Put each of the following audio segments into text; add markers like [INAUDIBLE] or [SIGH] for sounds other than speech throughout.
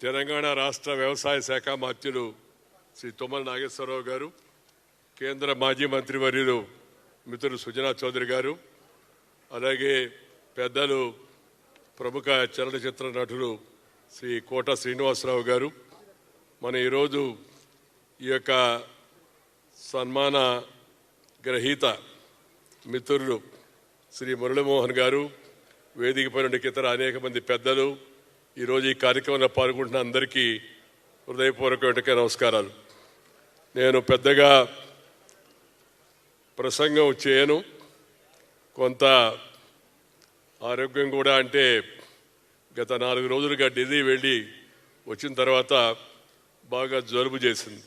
తెలంగాణ రాష్ట్ర వ్యవసాయ శాఖ మంత్రులు శ్రీ తుమ్మల నాగేశ్వరరావు గారు కేంద్ర మాజీ మంత్రివర్యులు మిత్రులు సుజనా చౌదరి గారు అలాగే పెద్దలు ప్రముఖ చలనచిత్ర నటులు శ్రీ కోట శ్రీనివాసరావు గారు. మన ఈరోజు ఈ యొక్క సన్మాన గ్రహీత మిత్రులు శ్రీ మురళీమోహన్ గారు వేదికపై నుండి ఇతర అనేక మంది పెద్దలు ఈరోజు ఈ కార్యక్రమంలో పాల్గొంటున్న అందరికీ హృదయపూర్వక నమస్కారాలు. నేను పెద్దగా ప్రసంగం చేయను. కొంత ఆరోగ్యం కూడా అంటే గత నాలుగు రోజులుగా ఢిల్లీ వెళ్ళి వచ్చిన తర్వాత బాగా జలుబు చేసింది.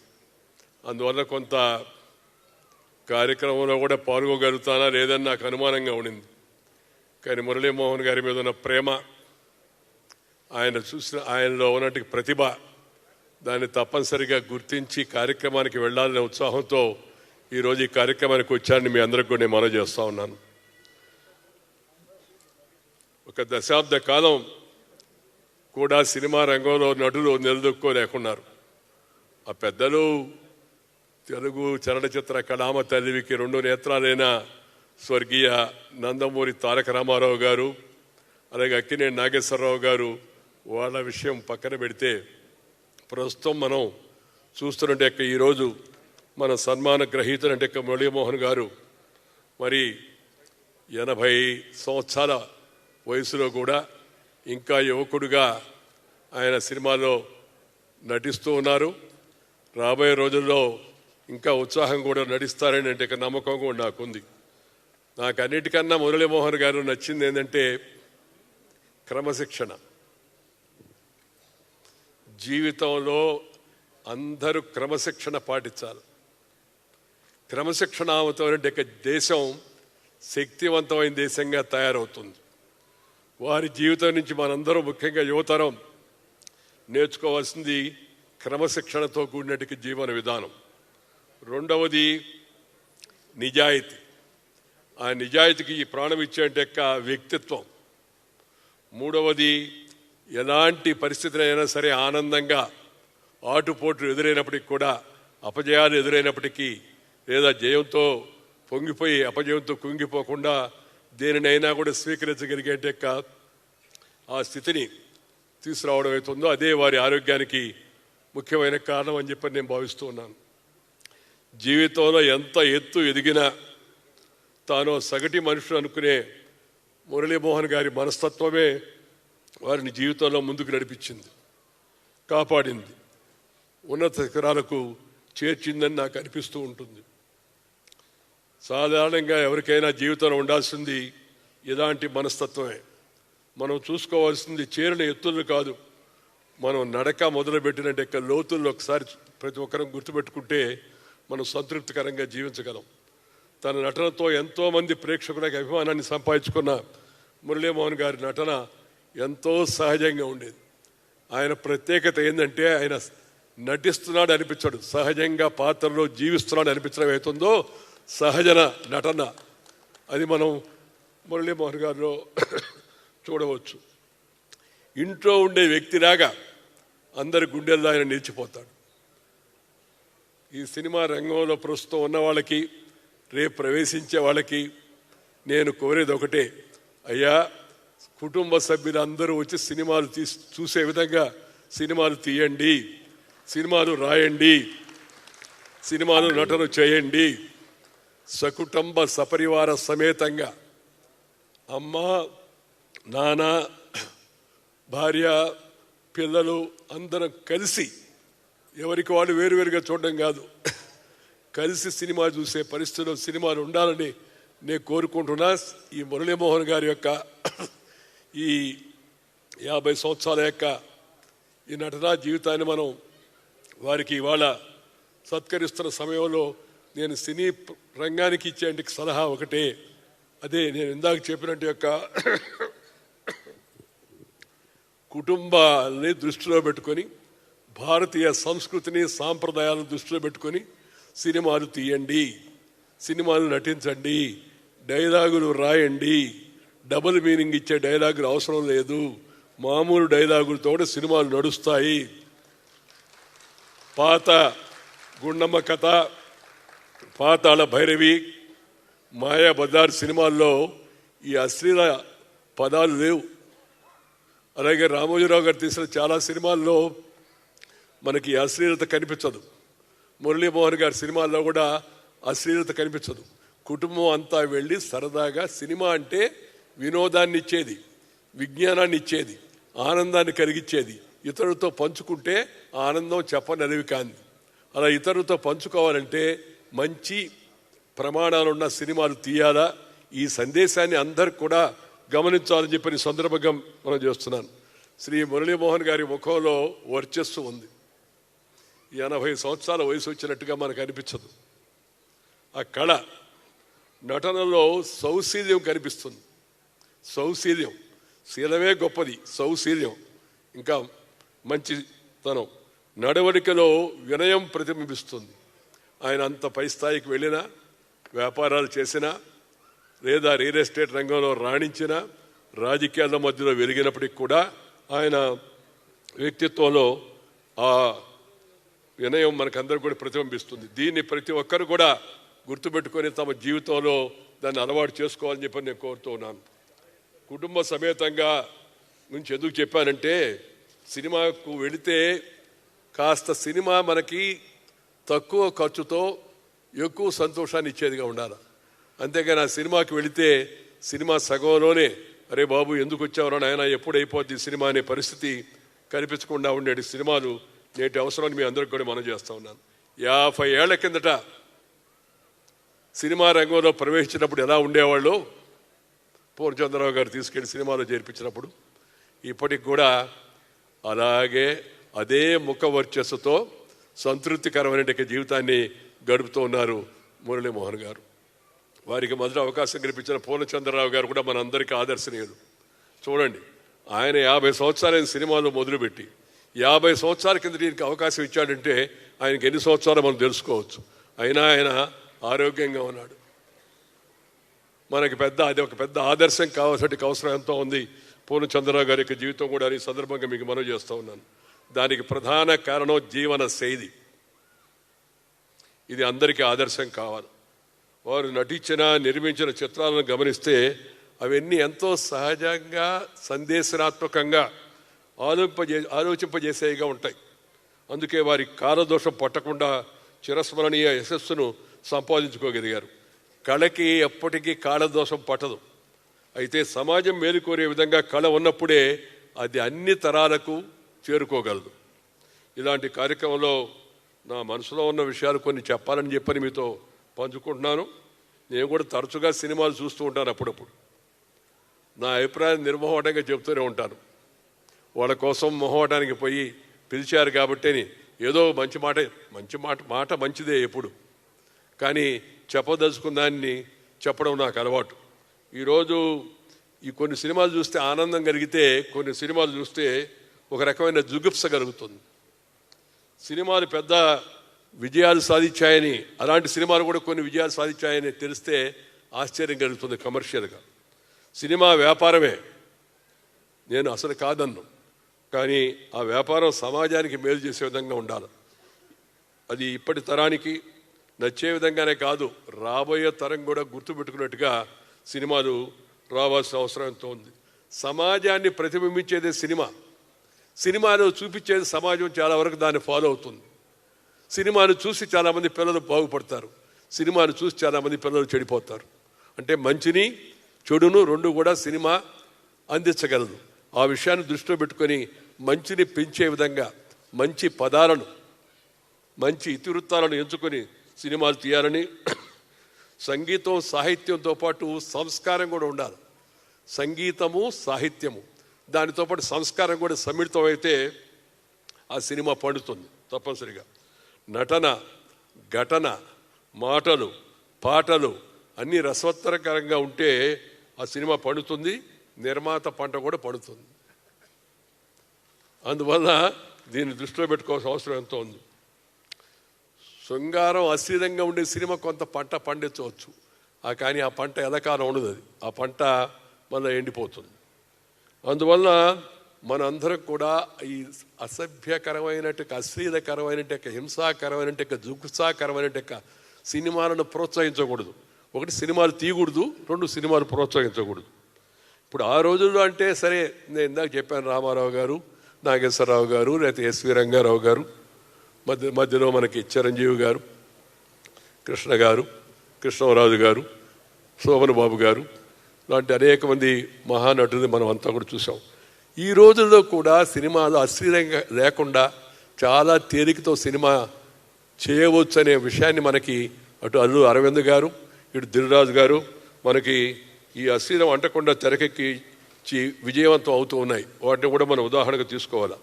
అందువల్ల కొంత కార్యక్రమంలో కూడా పాల్గొగలుగుతానా లేదని నాకు అనుమానంగా ఉండింది. కానీ మురళీమోహన్ గారి మీద ఉన్న ప్రేమ ఆయన చూసిన ఆయనలో ఉన్నట్టు ప్రతిభ దాన్ని తప్పనిసరిగా గుర్తించి కార్యక్రమానికి వెళ్ళాలనే ఉత్సాహంతో ఈరోజు ఈ కార్యక్రమానికి వచ్చారని మీ అందరికి కూడా నేను మనవి చేస్తూ ఉన్నాను. ఒక దశాబ్ద కాలం కూడా సినిమా రంగంలో నటులు నిలదొక్కోలేకున్నారు ఆ పెద్దలు తెలుగు చలనచిత్ర కళామ తల్లివికి రెండు నేత్రాలైన స్వర్గీయ నందమూరి తారక రామారావు గారు అలాగే అక్కినేని నాగేశ్వరరావు గారు వాళ్ళ విషయం పక్కన పెడితే ప్రస్తుతం మనం చూస్తున్నట్టు యొక్క ఈరోజు మన సన్మాన గ్రహీతలు అంటే మురళీమోహన్ గారు మరి ఎనభై సంవత్సరాల వయసులో కూడా ఇంకా యువకుడుగా ఆయన సినిమాలో నటిస్తూ ఉన్నారు. రాబోయే రోజుల్లో ఇంకా ఉత్సాహం కూడా నటిస్తారని అంటే నమ్మకం కూడా నాకుంది. నాకు అన్నిటికన్నా మురళీమోహన్ గారు నచ్చింది ఏంటంటే క్రమశిక్షణ. జీవితంలో అందరూ క్రమశిక్షణ పాటించాలి. క్రమశిక్షణావంతమైన దేశం శక్తివంతమైన దేశంగా తయారవుతుంది. వారి జీవితం నుంచి మనందరూ ముఖ్యంగా యువతరం నేర్చుకోవాల్సింది క్రమశిక్షణతో కూడినట్టు జీవన విధానం. రెండవది నిజాయితీ. ఆ నిజాయితీకి ఈ ప్రాణం ఇచ్చేట యొక్క వ్యక్తిత్వం. మూడవది ఎలాంటి పరిస్థితులైనా సరే ఆనందంగా ఆటుపోట్లు ఎదురైనప్పటికీ కూడా అపజయాలు ఎదురైనప్పటికీ లేదా జయంతో పొంగిపోయి అపజయంతో కుంగిపోకుండా దేనినైనా కూడా స్వీకరించగలిగేట యొక్క ఆ స్థితిని తీసుకురావడం అవుతుందో అదే వారి ఆరోగ్యానికి ముఖ్యమైన కారణం అని చెప్పి నేను భావిస్తూ ఉన్నాను. జీవితంలో ఎంత ఎత్తు ఎదిగినా తాను సగటి మనుషులు అనుకునే మురళీమోహన్ గారి మనస్తత్వమే వారిని జీవితంలో ముందుకు నడిపించింది. కాపాడింది. ఉన్నత శిఖరాలకు చేర్చిందని నాకు అనిపిస్తూ ఉంటుంది. సాధారణంగా ఎవరికైనా జీవితంలో ఉండాల్సింది ఇలాంటి మనస్తత్వమే. మనం చూసుకోవాల్సింది చేరిన ఎత్తులు కాదు. మనం నడక మొదలుపెట్టినట్టు లోతుల్లో ఒకసారి ప్రతి ఒక్కరం గుర్తుపెట్టుకుంటే మనం సంతృప్తికరంగా జీవించగలం. తన నటనతో ఎంతోమంది ప్రేక్షకులకు అభిమానాన్ని సంపాదించుకున్న మురళీమోహన్ గారి నటన ఎంతో సహజంగా ఉండేది. ఆయన ప్రత్యేకత ఏంటంటే ఆయన నటిస్తున్నాడు అనిపించాడు. సహజంగా పాత్రలో జీవిస్తున్నాడు అనిపించడం అవుతుందో సహజన నటన. అది మనం మురళీమోహన్ గారిలో [COUGHS] చూడవచ్చు. ఇంట్లో ఉండే వ్యక్తిలాగా అందరి గుండెల్లో ఆయన నిలిచిపోతాడు. ఈ సినిమా రంగంలో ప్రస్తుతం ఉన్న వాళ్ళకి రేపు ప్రవేశించే వాళ్ళకి నేను కోరేది ఒకటే. అయ్యా కుటుంబ సభ్యులందరూ వచ్చి సినిమాలు తీసి చూసే విధంగా సినిమాలు తీయండి. సినిమాలు రాయండి. సినిమాలు నటన చేయండి. సకుటుంబ సపరివార సమేతంగా. అమ్మ నాన్న భార్య పిల్లలు అందరం కలిసి ఎవరికి వాళ్ళు వేరువేరుగా చూడడం కాదు. కలిసి సినిమా చూసే పరిస్థితిలో సినిమాలు ఉండాలని నేను కోరుకుంటున్నా. ఈ మురళీమోహన్ గారి యొక్క ఈ యాభై సంవత్సరాల యొక్క ఈ నటనా జీవితాన్ని మనం వారికి ఇవాళ సత్కరిస్తున్న సమయంలో నేను సినీ రంగానికి ఇచ్చే సలహా ఒకటే. అదే నేను ఇందాక చెప్పినట్టు యొక్క [COUGHS] కుటుంబాన్ని దృష్టిలో పెట్టుకొని భారతీయ సంస్కృతిని సాంప్రదాయాలను దృష్టిలో పెట్టుకొని సినిమాలు తీయండి సినిమాలు నటించండి డైలాగులు రాయండి డబుల్ మీనింగ్ ఇచ్చే డైలాగులు అవసరం లేదు. మామూలు డైలాగులతో కూడా సినిమాలు నడుస్తాయి. పాత గుండమ్మ కథ పాతాళ భైరవి మాయా బజార్ సినిమాల్లో ఈ అశ్లీల పదాలు లేవు. అలాగే రామోజీరావు గారు తీసిన చాలా సినిమాల్లో మనకి ఈ అశ్లీలత కనిపించదు. మురళీమోహన్ గారి సినిమాల్లో కూడా అశ్లీలత కనిపించదు. కుటుంబం అంతా వెళ్ళి సరదాగా సినిమా అంటే వినోదాన్ని ఇచ్చేది విజ్ఞానాన్ని ఇచ్చేది ఆనందాన్ని కలిగించేది. ఇతరులతో పంచుకుంటే ఆనందం చెప్పనరివి కాంది అలా ఇతరులతో పంచుకోవాలంటే మంచి ప్రమాణాలున్న సినిమాలు తీయాలా? ఈ సందేశాన్ని అందరు కూడా గమనించాలని చెప్పి సందర్భంగా మనం చేస్తున్నాను. శ్రీ మురళీమోహన్ గారి ముఖంలో వర్చస్సు ఉంది. ఎనభై సంవత్సరాల వయసు వచ్చినట్టుగా మనకు అనిపించదు. ఆ కళ నటనలో సౌశీల్యం కనిపిస్తుంది. సౌశీల్యం. శీలమే గొప్పది సౌశీల్యం. ఇంకా మంచితనం. నడవడికలో వినయం ప్రతిబింబిస్తుంది. ఆయన అంత పై స్థాయికి వెళ్ళినా వ్యాపారాలు చేసినా లేదా రియల్ ఎస్టేట్ రంగంలో రాణించిన రాజకీయాల మధ్యలో వెలిగినప్పటికి కూడా ఆయన వ్యక్తిత్వంలో ఆ వినయం మనకందరూ కూడా ప్రతిబింబిస్తుంది. దీన్ని ప్రతి ఒక్కరు కూడా గుర్తుపెట్టుకొని తమ జీవితంలో దాన్ని అలవాటు చేసుకోవాలని చెప్పి నేను కోరుతూ ఉన్నాను. కుటుంబ సమేతంగా నుంచి ఎందుకు చెప్పానంటే సినిమాకు వెళితే కాస్త సినిమా మనకి తక్కువ ఖర్చుతో ఎక్కువ సంతోషాన్ని ఇచ్చేదిగా ఉండాలి. అంతేగాని ఆ సినిమాకి వెళితే సినిమా సగంలోనే అరే బాబు ఎందుకు వచ్చావరా నాయన ఎప్పుడు అయిపోద్ది సినిమా అనే పరిస్థితి కనిపించకుండా ఉండేటి సినిమాలు నేటి అవసరాన్ని మీ అందరికి కూడా మనం చేస్తూ ఉన్నాను. యాభై ఏళ్ళ కిందట సినిమా రంగంలో ప్రవేశించినప్పుడు ఎలా ఉండేవాళ్ళు? పూర్ణచంద్రరావు గారు తీసుకెళ్ళి సినిమాలో చేర్పించినప్పుడు ఇప్పటికి కూడా అలాగే అదే ముఖ వర్చస్సుతో సంతృప్తికరమైన జీవితాన్ని గడుపుతూ ఉన్నారు మురళీమోహన్ గారు. వారికి మొదటి అవకాశం కల్పించిన పూర్ణచంద్రరావు గారు కూడా మనందరికీ ఆదర్శనీయులు. చూడండి ఆయన యాభై సంవత్సరాలైన సినిమాలు మొదలుపెట్టి యాభై సంవత్సరాల కింద దీనికి అవకాశం ఇచ్చాడంటే ఆయనకి ఎన్ని సంవత్సరాలు మనం తెలుసుకోవచ్చు. అయినా ఆయన ఆరోగ్యంగా ఉన్నాడు. మనకి పెద్ద అది ఒక పెద్ద ఆదర్శం కావాల్సిన అవసరం ఎంతో ఉంది. పూర్ణచంద్రరావు గారి యొక్క జీవితం కూడా ఈ సందర్భంగా మీకు మనవి చేస్తూ ఉన్నాను. దానికి ప్రధాన కారణం జీవన శైలి. ఇది అందరికీ ఆదర్శం కావాలి. వారు నటించిన నిర్మించిన చిత్రాలను గమనిస్తే అవన్నీ ఎంతో సహజంగా సందేశనాత్మకంగా ఆలోచింపజే ఆలోచింపజేసేవిగా ఉంటాయి. అందుకే వారి కాలదోషం పట్టకుండా చిరస్మరణీయ యశస్సును సంపాదించుకోగలిగారు. కళకి ఎప్పటికీ కాలదోషం పట్టదు. అయితే సమాజం మేలుకోరే విధంగా కళ ఉన్నప్పుడే అది అన్ని తరాలకు చేరుకోగలదు. ఇలాంటి కార్యక్రమంలో నా మనసులో ఉన్న విషయాలు కొన్ని చెప్పాలని చెప్పని మీతో పంచుకుంటున్నాను. నేను కూడా తరచుగా సినిమాలు చూస్తూ ఉంటాను అప్పుడప్పుడు. నా అభిప్రాయం నిర్మోహటంగా చెప్తూనే ఉంటాను. వాళ్ళ కోసం మొహవటానికి పోయి పిలిచారు కాబట్టి ఏదో మంచి మాట మంచి మాట మాట మంచిదే ఎప్పుడు. కానీ చెప్పదలుచుకున్న దాన్ని చెప్పడం నాకు అలవాటు. ఈరోజు ఈ కొన్ని సినిమాలు చూస్తే ఆనందం కలిగితే కొన్ని సినిమాలు చూస్తే ఒక రకమైన జుగుప్స కలుగుతుంది. సినిమాలు పెద్ద విజయాలు సాధించాయని అలాంటి సినిమాలు కూడా కొన్ని విజయాలు సాధించాయని తెలిస్తే ఆశ్చర్యం కలుగుతుంది కమర్షియల్గా. సినిమా వ్యాపారమే. నేను అసలు కాదన్ను కానీ ఆ వ్యాపారం సమాజానికి మేలు చేసే విధంగా ఉండాలి. అది ఇప్పటి తరానికి నచ్చే విధంగానే కాదు రాబోయే తరం కూడా గుర్తుపెట్టుకున్నట్టుగా సినిమాలు రావాల్సిన అవసరం ఎంతో ఉంది. సమాజాన్ని ప్రతిబింబించేదే సినిమా. సినిమాలో చూపించేది సమాజం చాలా వరకు దాన్ని ఫాలో అవుతుంది. సినిమాను చూసి చాలామంది పిల్లలు బాగుపడతారు. సినిమాను చూసి చాలామంది పిల్లలు చెడిపోతారు. అంటే మంచిని చెడును రెండు కూడా సినిమా అందించగలదు. ఆ విషయాన్ని దృష్టిలో పెట్టుకొని మంచిని పెంచే విధంగా మంచి పదాలను మంచి ఇతివృత్తాలను ఎంచుకొని సినిమాలు తీయాలని సంగీతం సాహిత్యంతో పాటు సంస్కారం కూడా ఉండాలి. సంగీతము సాహిత్యము దానితో పాటు సంస్కారం కూడా సమ్మిళితం అయితే ఆ సినిమా పండుతుంది తప్పనిసరిగా. నటన ఘటన మాటలు పాటలు అన్నీ రసవత్తరకరంగా ఉంటే ఆ సినిమా పండుతుంది నిర్మాత పంట కూడా పండుతుంది. అందువల్ల దీన్ని దృష్టిలో పెట్టుకోవాల్సిన అవసరం ఎంతో ఉంది. శృంగారం అస్థిరంగా ఉండే సినిమా కొంత పంట పండించవచ్చు. కానీ ఆ పంట ఎలకాలం ఉండదు అది. ఆ పంట మళ్ళీ ఎండిపోతుంది. అందువల్ల మనందరం కూడా ఈ అసభ్యకరమైనట్టు అశ్లీలకరమైనట్టు హింసాకరమైనట్టు జుగుసాకరమైన సినిమాలను ప్రోత్సహించకూడదు. ఒకటి సినిమాలు తీయకూడదు రెండు సినిమాలు ప్రోత్సహించకూడదు. ఇప్పుడు ఆ రోజుల్లో అంటే సరే నేను ఇందాక చెప్పాను రామారావు గారు నాగేశ్వరరావు గారు లేకపోతే ఎస్వి రంగారావు గారు మధ్య మధ్యలో మనకి చిరంజీవి గారు కృష్ణ గారు కృష్ణరాజు గారు శోభన్ బాబు గారు లాంటి అనేక మంది మహానటుని మనం అంతా కూడా చూసాం ఈ రోజుల్లో కూడా సినిమాలు అశ్లీలంగా లేకుండా చాలా తేలికతో సినిమా చేయవచ్చు అనే విషయాన్ని మనకి అటు అల్లు అరవింద్ గారు ఇటు దిల్రాజు గారు మనకి ఈ అశ్లీలం అంటకుండా తెరకెక్కించి విజయవంతం అవుతూ ఉన్నాయి. వాటిని కూడా మనం ఉదాహరణగా తీసుకోవాలి?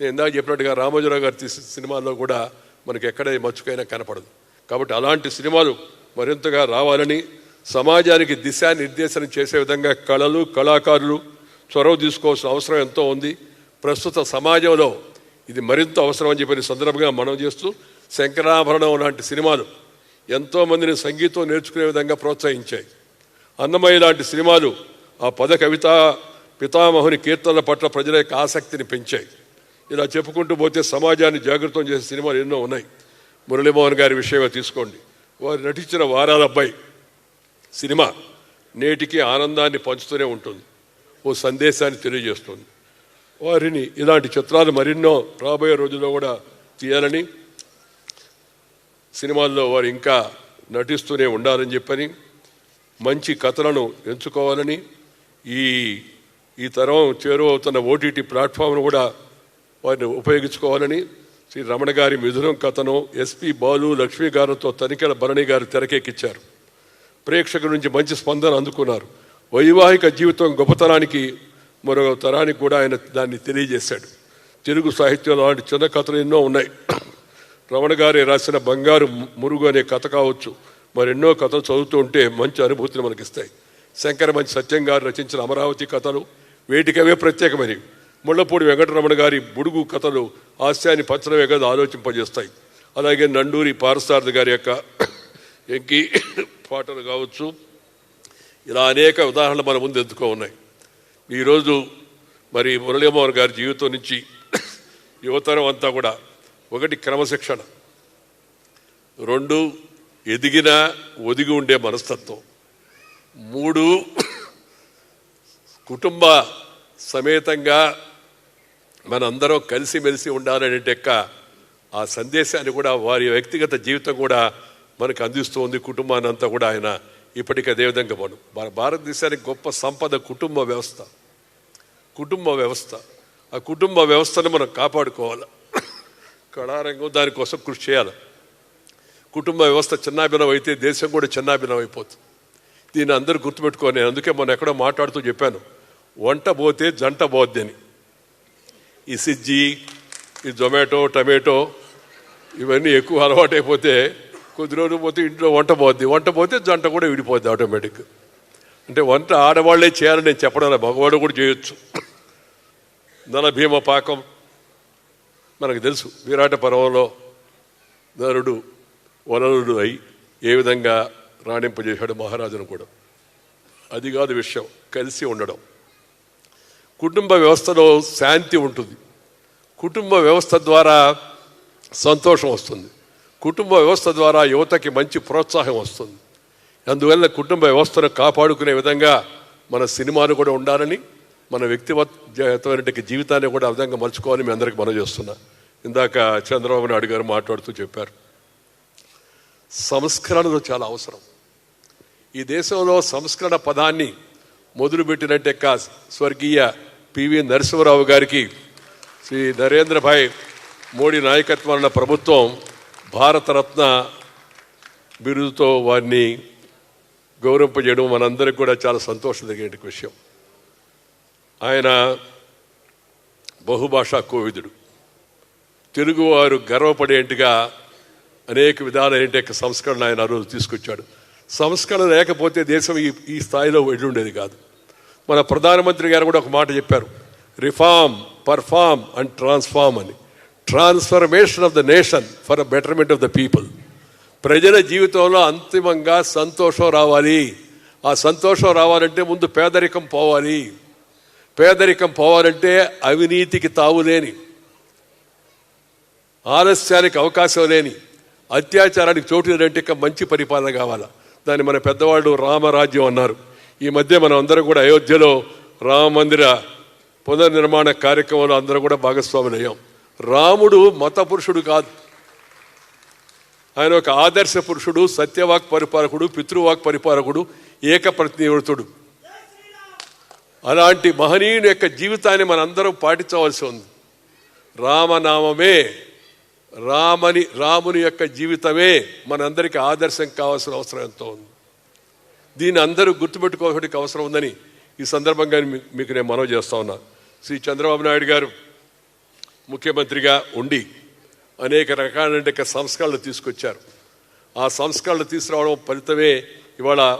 నేను ఇందాక చెప్పినట్టుగా రామోజీరావు గారు తీసిన సినిమాల్లో కూడా మనకి ఎక్కడ మచ్చుకైనా కనపడదు. కాబట్టి అలాంటి సినిమాలు మరింతగా రావాలని సమాజానికి దిశానిర్దేశనం చేసే విధంగా కళలు కళాకారులు చొరవ తీసుకోవాల్సిన అవసరం ఎంతో ఉంది. ప్రస్తుత సమాజంలో ఇది మరింత అవసరం అని చెప్పిన సందర్భంగా మనం చేస్తూ శంకరాభరణం లాంటి సినిమాలు ఎంతో మందిని సంగీతం నేర్చుకునే విధంగా ప్రోత్సహించాయి. అన్నమయ్య లాంటి సినిమాలు ఆ పద కవిత పితామహుని కీర్తనల పట్ల ప్రజల యొక్క ఆసక్తిని పెంచాయి. ఇలా చెప్పుకుంటూ పోతే సమాజాన్ని జాగృతం చేసే సినిమాలు ఎన్నో ఉన్నాయి. మురళీమోహన్ గారి విషయమే తీసుకోండి. వారు నటించిన వారాల అబ్బాయి సినిమా నేటికి ఆనందాన్ని పంచుతూనే ఉంటుంది. ఓ సందేశాన్ని తెలియజేస్తుంది. వారిని ఇలాంటి చిత్రాలు మరెన్నో రాబోయే రోజుల్లో కూడా తీయాలని సినిమాల్లో వారు ఇంకా నటిస్తూనే ఉండాలని చెప్పని మంచి కథలను ఎంచుకోవాలని ఈ ఈ తరం చేరువవుతున్న ఓటీటీ ప్లాట్ఫామ్ను కూడా వారిని ఉపయోగించుకోవాలని శ్రీ రమణ గారి మిథునం కథను ఎస్పి బాలు లక్ష్మీ గారితో తనికెల భరణి గారు తెరకెక్కించారు ప్రేక్షకుల నుంచి మంచి స్పందన అందుకున్నారు. వైవాహిక జీవితం గొప్పతనానికి మరో తరానికి కూడా ఆయన దాన్ని తెలియజేశాడు. తెలుగు సాహిత్యంలో అలాంటి చిన్న కథలు ఎన్నో ఉన్నాయి. రమణ గారి రాసిన బంగారు మురుగు అనే కథ కావచ్చు. మరెన్నో కథలు చదువుతూ ఉంటే మంచి అనుభూతిని మనకిస్తాయి. శంకర మంచి సత్యం గారు రచించిన అమరావతి కథలు వేటికవే ప్రత్యేకమైనవి. ముళ్ళపూడి వెంకటరమణ గారి బుడుగు కథలు హాస్యాన్ని పచ్చడమే కదా ఆలోచింపజేస్తాయి. అలాగే నండూరి పారసారథి గారి యొక్క ఎంకి పాటలు కావచ్చు. ఇలా అనేక ఉదాహరణలు మన ముందు ఎత్తుకో ఉన్నాయి. ఈరోజు మరి మురళీమోహన్ గారి జీవితం నుంచి యువతరం అంతా కూడా ఒకటి క్రమశిక్షణ. రెండు ఎదిగిన ఒదిగి ఉండే మనస్తత్వం. మూడు కుటుంబ సమేతంగా మనందరం కలిసిమెలిసి ఉండాలనే టెక్క ఆ సందేశాన్ని కూడా వారి వ్యక్తిగత జీవితం కూడా మనకు అందిస్తుంది. కుటుంబాన్ని అంతా కూడా ఆయన ఇప్పటికీ అదేవిధంగా మనం మన భారతదేశానికి గొప్ప సంపద కుటుంబ వ్యవస్థ. కుటుంబ వ్యవస్థ. ఆ కుటుంబ వ్యవస్థను మనం కాపాడుకోవాలి. కళారంగం దానికోసం కృషి చేయాలి. కుటుంబ వ్యవస్థ చిన్నాభిన్నం అయితే దేశం కూడా చిన్నాభిన్నం అయిపోతుంది. దీన్ని అందరూ గుర్తుపెట్టుకో నేను అందుకే మొన్న ఎక్కడో మాట్లాడుతూ చెప్పాను. వంట పోతే జంట పోద్ది అని ఈ సిజ్జి ఈ జొమాటో టమాటో ఇవన్నీ ఎక్కువ అలవాటైపోతే కొద్ది రోజులు పోతే ఇంట్లో వంట పోద్ది. వంట పోతే జంట కూడా విడిపోద్ది ఆటోమేటిక్. అంటే వంట ఆడవాళ్ళే చేయాలని నేను చెప్పడం లేదు, మగవాడు కూడా చేయొచ్చు. నలభీమ పాకం మనకు తెలుసు. విరాట పర్వంలో నరుడు వనరుడు అయి ఏ విధంగా రాణింపజేశాడు మహారాజును కూడా. అది కాదు విషయం. కలిసి ఉండడం. కుటుంబ వ్యవస్థలో శాంతి ఉంటుంది. కుటుంబ వ్యవస్థ ద్వారా సంతోషం వస్తుంది. కుటుంబ వ్యవస్థ ద్వారా యువతకి మంచి ప్రోత్సాహం వస్తుంది. అందువల్ల కుటుంబ వ్యవస్థను కాపాడుకునే విధంగా మన సినిమాలు కూడా ఉండాలని మన వ్యక్తిగతమైన జీవితాన్ని కూడా ఆ విధంగా మలుచుకోవాలని మీ అందరికీ మనం చేస్తున్నా. ఇందాక చంద్రబాబు నాయుడు గారు మాట్లాడుతూ చెప్పారు. సంస్కరణలు చాలా అవసరం. ఈ దేశంలో సంస్కరణ పదాన్ని మొదలుపెట్టినట్టే కా స్వర్గీయ పివి నరసింహరావు గారికి శ్రీ నరేంద్రభాయ్ మోడీ నాయకత్వంలో ప్రభుత్వం భారతరత్న బిరుదుతో వారిని గౌరవింపజేయడం మనందరికి కూడా చాలా సంతోషదగిన విషయం. ఆయన బహుభాషా కోవిదుడు. తెలుగువారు గర్వపడేంటిగా అనేక విధాలైన సంస్కరణ ఆయన ఆ రోజు తీసుకొచ్చాడు. సంస్కరణ లేకపోతే దేశం ఈ ఈ స్థాయిలో వెళ్ళుండేది కాదు. మన ప్రధానమంత్రి గారు కూడా ఒక మాట చెప్పారు. రిఫార్మ్ పర్ఫార్మ్ అండ్ ట్రాన్స్ఫార్మ్ అని. Transformation of the nation for betterment of the people ప్రజల జీవితంలో అంతిమంగా సంతోషం రావాలి. ఆ సంతోషం రావాలంటే ముందు పేదరికం పోవాలి. పేదరికం పోవాలంటే అవినీతికి తావులేని ఆలస్యానికి అవకాశం లేని అత్యాచారానికి చోటు లేదంటే ఇక మంచి పరిపాలన కావాలా? దాన్ని మన పెద్దవాళ్ళు రామరాజ్యం అన్నారు. ఈ మధ్య మనం అందరం కూడా అయోధ్యలో రామ మందిర పునర్నిర్మాణ కార్యక్రమంలో అందరం కూడా భాగస్వాములయ్యాం. రాముడు మత పురుషుడు కాదు. ఆయన ఒక ఆదర్శ పురుషుడు సత్యవాక్ పరిపాలకుడు పితృవాక్ పరిపాలకుడు ఏకప్రతినివృతుడు అలాంటి మహనీయుని యొక్క జీవితాన్ని మనందరం పాటించవలసి ఉంది. రామనామమే రామని రాముని యొక్క జీవితమే మనందరికీ ఆదర్శం కావాల్సిన అవసరం ఎంతో ఉంది. దీన్ని అందరూ గుర్తుపెట్టుకోవడానికి అవసరం ఉందని ఈ సందర్భంగా మీ- మీకు నేను మనవి చేస్తా ఉన్నా. శ్రీ చంద్రబాబు నాయుడు గారు ముఖ్యమంత్రిగా ఉండి అనేక రకాలైన సంస్కరణలు తీసుకొచ్చారు. ఆ సంస్కరణలు తీసుకురావడం ఫలితమే ఇవాళ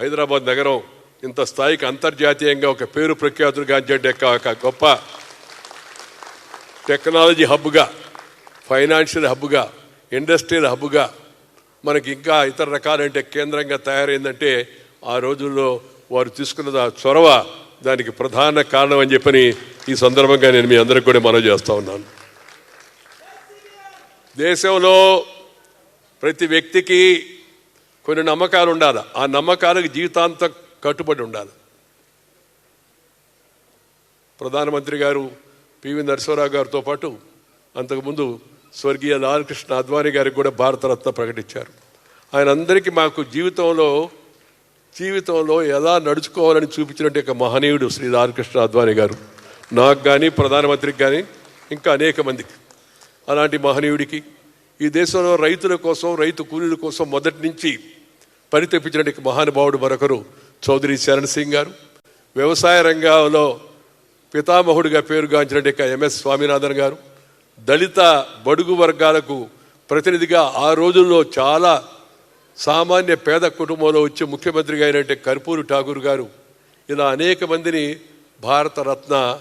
హైదరాబాద్ నగరం ఇంత స్థాయికి అంతర్జాతీయంగా ఒక పేరు ప్రఖ్యాతులు గాంచే ఒక గొప్ప టెక్నాలజీ హబ్గా ఫైనాన్షియల్ హబ్గా ఇండస్ట్రియల్ హబ్గా మనకి ఇంకా ఇతర రకాలంటే కేంద్రంగా తయారైందంటే ఆ రోజుల్లో వారు తీసుకున్న ఆ చొరవ దానికి ప్రధాన కారణం అని చెప్పని ఈ సందర్భంగా నేను మీ అందరికి కూడా మనవి చేస్తూ ఉన్నాను. దేశంలో ప్రతి వ్యక్తికి కొన్ని నమ్మకాలు ఉండాలి. ఆ నమ్మకాలకు జీవితాంతం కట్టుబడి ఉండాలి. ప్రధానమంత్రి గారు పివి నరసింహరావు గారితో పాటు అంతకుముందు స్వర్గీయ లాలకృష్ణ అద్వానీ గారికి కూడా భారతరత్న ప్రకటించారు. ఆయన అందరికీ మాకు జీవితంలో జీవితంలో ఎలా నడుచుకోవాలని చూపించినట్టు ఒక మహనీయుడు శ్రీ లాలకృష్ణ అద్వానీ గారు. నాకు కానీ ప్రధానమంత్రికి కానీ ఇంకా అనేక మందికి. అలాంటి మహనీయుడికి ఈ దేశంలో రైతుల కోసం రైతు కూలీల కోసం మొదటి నుంచి పరితెప్పించినటువంటి మహానుభావుడు మరొకరు చౌదరి శరణ్ సింగ్ గారు. వ్యవసాయ రంగంలో పితామహుడిగా పేరుగాంచినటువంటి ఎంఎస్ స్వామినాథన్ గారు. దళిత బడుగు వర్గాలకు ప్రతినిధిగా ఆ రోజుల్లో చాలా సామాన్య పేద కుటుంబంలో వచ్చి ముఖ్యమంత్రిగా అయినట్టే కర్పూరు ఠాగూర్ గారు ఇలా అనేక మందిని భారతరత్న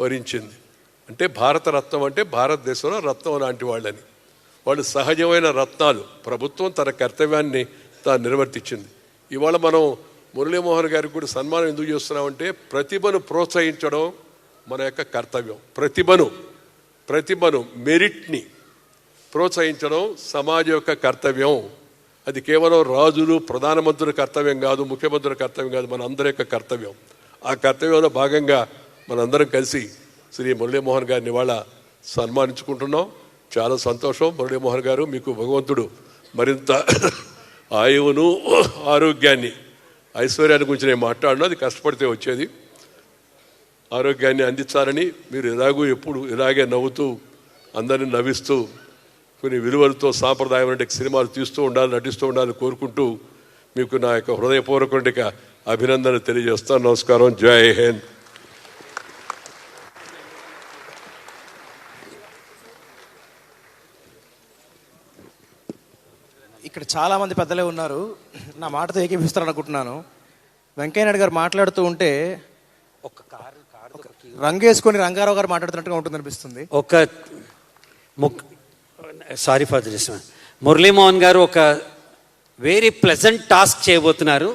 వరించింది. అంటే భారతరత్నం అంటే భారతదేశంలో రత్నం లాంటి వాళ్ళని. వాళ్ళు సహజమైన రత్నాలు ప్రభుత్వం తన కర్తవ్యాన్ని తాను నిర్వర్తించింది. ఇవాళ మనం మురళీమోహన్ గారికి కూడా సన్మానం ఎందుకు చేస్తున్నామంటే ప్రతిభను ప్రోత్సహించడం మన యొక్క కర్తవ్యం. ప్రతిభను ప్రతిభను మెరిట్ని ప్రోత్సహించడం సమాజం యొక్క కర్తవ్యం. అది కేవలం రాజులు ప్రధానమంత్రుల కర్తవ్యం కాదు ముఖ్యమంత్రుల కర్తవ్యం కాదు మన అందరి యొక్క కర్తవ్యం. ఆ కర్తవ్యంలో భాగంగా మనందరం కలిసి శ్రీ మురళీమోహన్ గారిని ఇవాళ సన్మానించుకుంటున్నాం. చాలా సంతోషం మురళీమోహన్ గారు మీకు భగవంతుడు మరింత [COUGHS] ఆయువును ఆరోగ్యాన్ని ఐశ్వర్యాన్ని గురించి నేను మాట్లాడినా అది కష్టపడితే వచ్చేది. ఆరోగ్యాన్ని అందించాలని మీరు ఎలాగూ ఎప్పుడు ఇలాగే నవ్వుతూ అందరిని నవ్విస్తూ కొన్ని విలువలతో సాంప్రదాయమైన సినిమాలు తీస్తూ ఉండాలి నటిస్తూ ఉండాలని కోరుకుంటూ మీకు నా యొక్క హృదయపూర్వక అభినందన తెలియజేస్తాను. నమస్కారం. జై హింద్. ఇక్కడ చాలామంది పెద్దలే ఉన్నారు. నా మాటతో ఏకీపిస్తారు అనుకుంటున్నాను వెంకయ్యనాయుడు గారు మాట్లాడుతూ ఉంటే ఒక కారు కారు రంగేసుకొని రంగారావు గారు మాట్లాడుతున్నట్టుగా ఉంటుంది అనిపిస్తుంది ఒక ముక్ sorry for this Muralimohan garu ఒక వెరీ ప్లెజెంట్ టాస్క్ చేయబోతున్నారు.